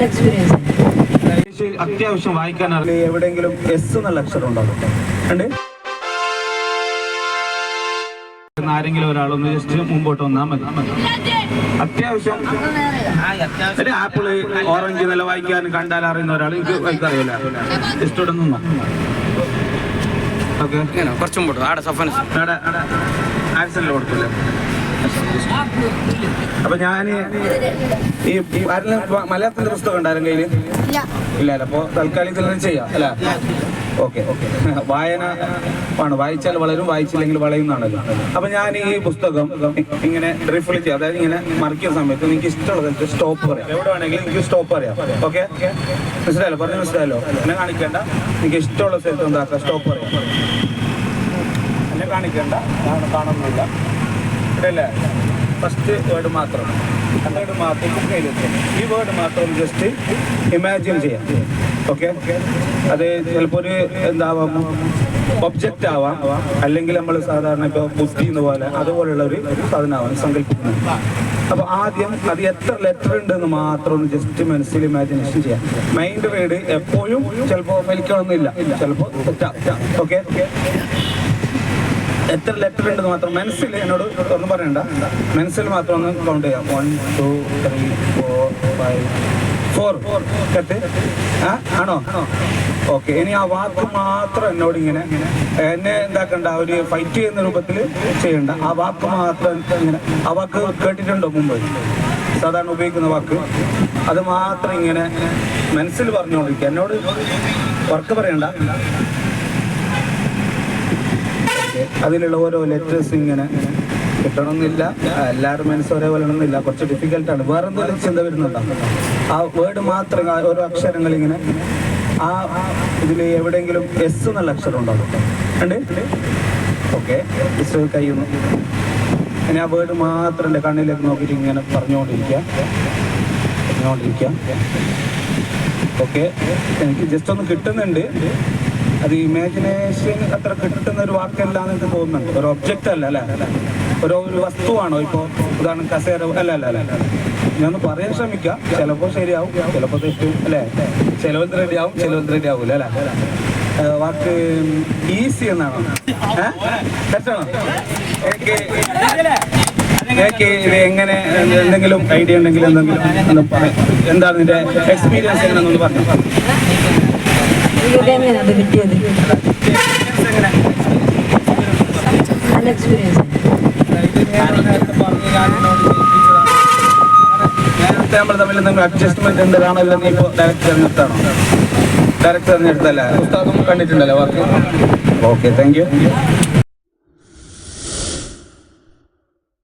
നല്ല എക്സ്പീരിയൻസ് അത്യാവശ്യം വായിക്കാൻ എവിടെയെങ്കിലും എസ് എന്നുള്ള അക്ഷരം ഉണ്ടാവും ഉണ്ട് ആരെങ്കിലും ഒരാളൊന്ന് ജസ്റ്റ് മുമ്പോട്ട് വന്നാൽ മതി. അത്യാവശ്യം. ഒരു ആപ്പിൾ ഓറഞ്ച് നല്ല വായിക്കാൻ കണ്ടാൽ അറിയുന്ന ഒരാൾ എനിക്ക് വായിക്കാറില്ല അറിയില്ല. ജസ്റ്റ് ഇവിടെ നിന്നോ. ഓക്കെ കുറച്ചും പോട്ടു ആടെ സഫാന ആടെ ആക്സലിൽ കൊടുക്കില്ലേ അപ്പൊ ഞാൻ ഈ മലയാളത്തിന്റെ പുസ്തകം ഉണ്ടായിരുന്നു കയ്യിൽ? ഇല്ല. അല്ല അപ്പൊ തൽക്കാലം ഇതിൽ ചെയ്യാം അല്ല? Okay okay. വായന ആണ്. വായിച്ചാൽ വളരും വായിച്ചില്ലെങ്കിൽ വളയുന്നതാണല്ലോ. അപ്പൊ ഞാൻ ഈ പുസ്തകം ഇങ്ങനെ റിഫിൽ ചെയ്യാം. അതായത് ഇങ്ങനെ മറിക്കുന്ന സമയത്ത് നിങ്ങൾക്ക് ഇഷ്ടമുള്ള സ്ഥലത്ത് സ്റ്റോപ്പ് പറയാം. എവിടെ വേണമെങ്കിലും എനിക്ക് സ്റ്റോപ്പ് പറയാം. ഓക്കെ? മനസ്സിലായല്ലോ? പറഞ്ഞു മനസ്സിലായല്ലോ? എന്നെ കാണിക്കേണ്ട. നിങ്ങൾക്ക് ഇഷ്ടമുള്ള സ്ഥലത്ത് എന്താക്കാം? സ്റ്റോപ്പ് പറയാം. എന്നെ കാണിക്കേണ്ട. കാണുന്നില്ല ഇവിടെയല്ലേ ഫസ്റ്റ് വേർഡ് മാത്രം. വേർഡ് മാത്രം ഈ വേർഡ് മാത്രം ജസ്റ്റ് ഇമാജിൻ ചെയ്യാം. ഓക്കെ അത് ചിലപ്പോൾ ഒരു എന്താവാം? ഒബ്ജക്റ്റ് ആവാം. അല്ലെങ്കിൽ നമ്മൾ സാധാരണ ഇപ്പോൾ ബുദ്ധി എന്ന് പോലെ അതുപോലുള്ള ഒരു സാധനമാവാം സങ്കല്പിക്കുന്നത്. അപ്പോൾ ആദ്യം അത് എത്ര ലെറ്റർ ഉണ്ടെന്ന് മാത്രം ഒന്ന് ജസ്റ്റ് മനസ്സിൽ ഇമാജിനേഷൻ ചെയ്യാം. മൈൻഡ് റീഡ് എപ്പോഴും ചിലപ്പോൾ ഫലിക്കണമെന്നില്ല ചിലപ്പോൾ ഓക്കെ എത്ര ലെറ്റർ ഉണ്ടെന്ന് മാത്രം മനസ്സിൽ എന്നോട് ഒന്നും പറയണ്ട. മനസ്സിൽ മാത്രം ഒന്ന് കൗണ്ട് ചെയ്യാം. One two three four five four four കത്ത് ആണോ? ഓക്കെ ഇനി ആ വാക്ക് മാത്രം എന്നോട് ഇങ്ങനെ എന്നെ എന്താക്കണ്ട ഒരു ഫൈറ്റ് ചെയ്യുന്ന രൂപത്തിൽ ചെയ്യണ്ട. ആ വാക്ക് മാത്രം ഇങ്ങനെ ആ വാക്ക് കേട്ടിട്ടുണ്ടോ മുമ്പ്? സാധാരണ ഉപയോഗിക്കുന്ന വാക്ക്. അത് മാത്രം ഇങ്ങനെ മനസ്സിൽ പറഞ്ഞുകൊണ്ടിരിക്കുക. എന്നോട് വർക്ക് പറയണ്ട. അതിലുള്ള ഓരോ ലെറ്റേഴ്സ് ഇങ്ങനെ കിട്ടണമെന്നില്ല എല്ലാവരും മനസ്സ് ഒരേപോലെ ഒന്നുമില്ല കുറച്ച് ഡിഫിക്കൽട്ടാണ് വേറെ എന്തെങ്കിലും ചിന്ത വരുന്നുണ്ടോ? ആ വേർഡ് മാത്രം ഓരോ അക്ഷരങ്ങൾ ഇങ്ങനെ ആ ഇതിൽ എവിടെയെങ്കിലും എസ് എന്നുള്ള അക്ഷരം ഉണ്ടാവും ഉണ്ട്? ഓക്കെ. എസ് കഴിയുന്നു ഇനി ആ വേർഡ് മാത്രം എന്റെ കണ്ണിലേക്ക് നോക്കിയിട്ട് ഇങ്ങനെ പറഞ്ഞുകൊണ്ടിരിക്കുക. പറഞ്ഞുകൊണ്ടിരിക്കുക. ഓക്കെ. എനിക്ക് ജസ്റ്റ് ഒന്ന് കിട്ടുന്നുണ്ട്. അത് ഇമാജിനേഷൻ അത്ര കിട്ടുന്ന ഒരു വാക്കല്ല എന്ന് തോന്നുന്നുണ്ട്. ഒരു ഒബ്ജക്റ്റ് അല്ല അല്ലേ? ഒരു ഒരു വസ്തുവാണോ ഇപ്പോൾ ഉദാഹരണം കസേര അല്ല അല്ല അല്ല ഞാൻ പറയാൻ ശ്രമിക്കാം. ചിലപ്പോൾ ശരിയാവും ചിലപ്പോൾ തെറ്റും അല്ലേ? ചിലവന്ത് റെഡി ആവും ചിലവന്ത് റെഡി ആവൂല അല്ലേ? വാക്ക് ഈസി എന്നാണോ? എങ്ങനെ എന്തെങ്കിലും ഐഡിയ ഉണ്ടെങ്കിൽ എന്തെങ്കിലും എന്താണ് ഇതിന്റെ എക്സ്പീരിയൻസ് എങ്ങനെ പറഞ്ഞു. എങ്ങനെയാണ് നേരത്തെ നമ്മൾ തമ്മിൽ എന്തെങ്കിലും അഡ്ജസ്റ്റ്മെന്റ് ഉണ്ടാണോ ഇല്ലെന്ന് ഇപ്പോൾ ഡയറക്റ്റ് തിരഞ്ഞെടുത്താണോ ഡയറക്റ്റ് തിരഞ്ഞെടുത്തല്ലേ പുസ്തകം കണ്ടിട്ടുണ്ടല്ലേ വർക്ക് ഓക്കെ താങ്ക് യു